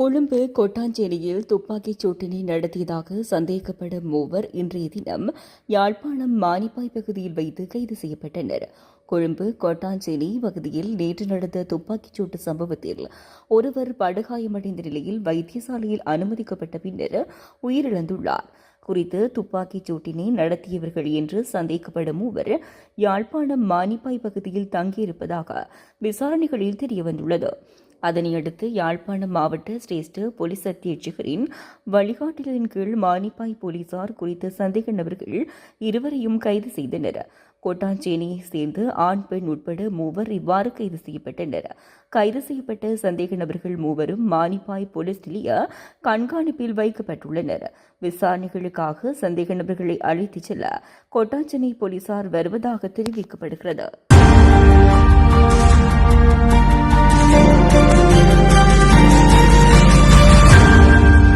கொழும்பு கொட்டாஞ்சேரியில் துப்பாக்கிச் சூட்டினை நடத்தியதாக சந்தேகப்படும் மூவர் இன்றைய தினம் யாழ்ப்பாணம் மானிப்பாய் பகுதியில் வைத்து கைது செய்யப்பட்டனர். கொழும்பு கொட்டாஞ்சேரி பகுதியில் நேற்று நடந்த துப்பாக்கிச் சூட்டு சம்பவத்தில் ஒருவர் படுகாயமடைந்த நிலையில் வைத்தியசாலையில் அனுமதிக்கப்பட்ட பின்னர் உயிரிழந்துள்ளார். குறித்து துப்பாக்கிச் சூட்டினை நடத்தியவர்கள் என்று சந்தேகப்படும் மூவர் யாழ்ப்பாணம் மானிப்பாய் பகுதியில் தங்கியிருப்பதாக விசாரணைகளில் தெரியவந்துள்ளது. அதனையடுத்து யாழ்ப்பாணம் மாவட்ட சிரேஷ்ட போலீஸ் அத்தியட்சகரின் வழிகாட்டுதலின் கீழ் மானிப்பாய் போலீசார் குறித்த சந்தேக நபர்கள் இருவரையும் கைது செய்தனர். கோட்டாஞ்சேனியை சேர்ந்து ஆண் பெண் உட்பட மூவர் இவ்வாறு கைது செய்யப்பட்டனர். கைது செய்யப்பட்ட சந்தேக நபர்கள் மூவரும் மானிப்பாய் போலீஸ் நிலைய கண்காணிப்பில் வைக்கப்பட்டுள்ளனர். விசாரணைகளுக்காக சந்தேக நபர்களை அழைத்துச் செல்ல கொட்டாஞ்சேனை போலீசார் வருவதாக தெரிவிக்கப்படுகிறது.